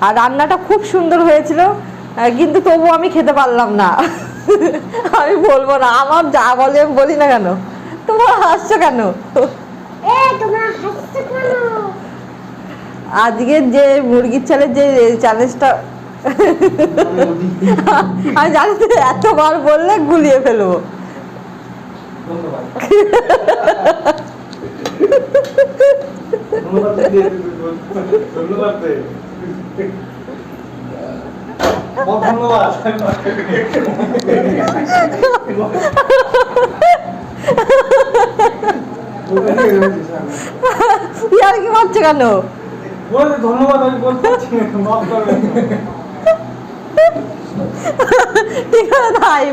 আর রান্নাটা খুব সুন্দর হয়েছিল কিন্তু তবু আমি খেতে পারলাম না। আমি বলব না আমার যা বলে আমি বলি না কেন? তোমার হাসছো কেন? এ তোমরা হাসছো কেন? আজকের যে মুরগির চালের যে চ্যালেঞ্জটা আমি জানি এতবার বললে গুলিয়ে ফেলব ধন্যবাদ ধন্যবাদ দিয়ে ধন্যবাদ দে ও ধন্যবাদ ইয়ার কি ধন্যবাদ আমি বলতে ঠিক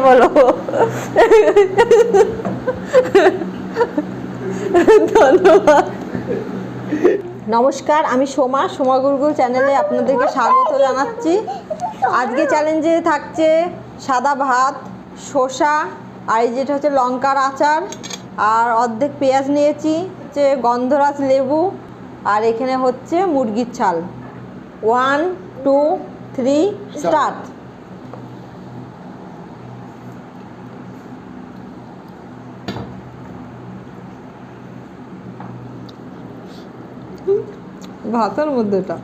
বলো ধন্যবাদ। নমস্কার, আমি সোমা সোমা গুরগুল চ্যানেলে আপনাদেরকে স্বাগত জানাচ্ছি। আজকে চ্যালেঞ্জে থাকছে সাদা ভাত, শসা, আর এই যেটা হচ্ছে লঙ্কার আচার, আর অর্ধেক পেঁয়াজ নিয়েছি, হচ্ছে গন্ধরাজ লেবু, আর এখানে হচ্ছে মুরগির ছাল। ওয়ান টু থ্রি স্টার্ট ভাতের মধ্যে এটা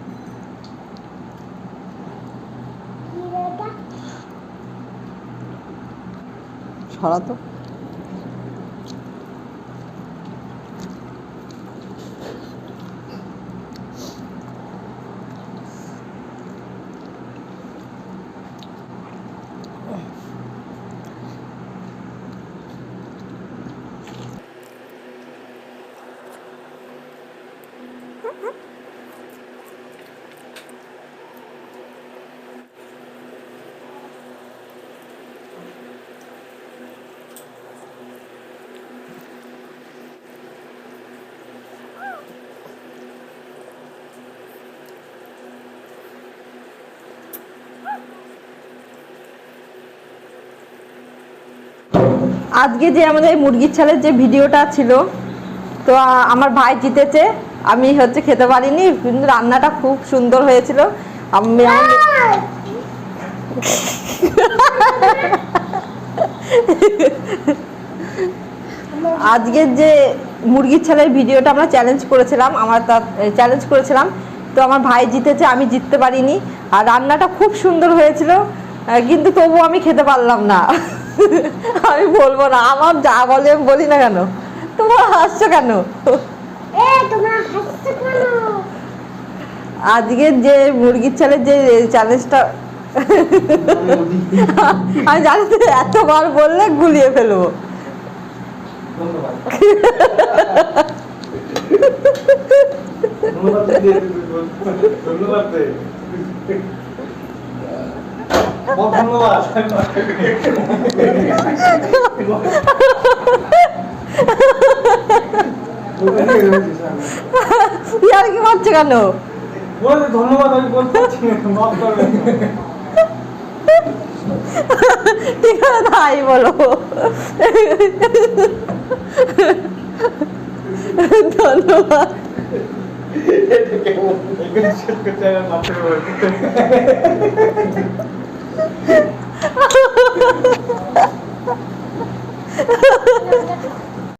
ছড়া তো। আজকে যে আমাদের মুরগির ছালের যে ভিডিওটা ছিল তো আমার ভাই জিতেছে। আমি হচ্ছে খেতে পারিনি কিন্তু রান্নাটা খুব সুন্দর হয়েছিল। আমি আজকের যে মুরগির ছালের ভিডিওটা আমরা চ্যালেঞ্জ করেছিলাম আমার তা চ্যালেঞ্জ করেছিলাম। তো আমার ভাই জিতেছে আমি জিততে পারিনি। আর রান্নাটা খুব সুন্দর হয়েছিল কিন্তু তবু আমি খেতে পারলাম না। আমি বলব না আমার যা বলে আমি বলি না কেন? তোমার হাসছো কেন? এ তোমরা হাসছো কেন? আজকের যে মুরগির চালের যে চ্যালেঞ্জটা আমি জানি তো এতবার বললে গুলিয়ে ফেলব। ধন্যবাদ। ধন্যবাদ। ইয়ার কি মারছো কেন? ধন্যবাদ আমি বলতে ঠিক আছে তাই বলো। ধন্যবাদ। এটা কেমন? এগুলো শেষ করতে আমার মাথায় Ha ha ha ha ha!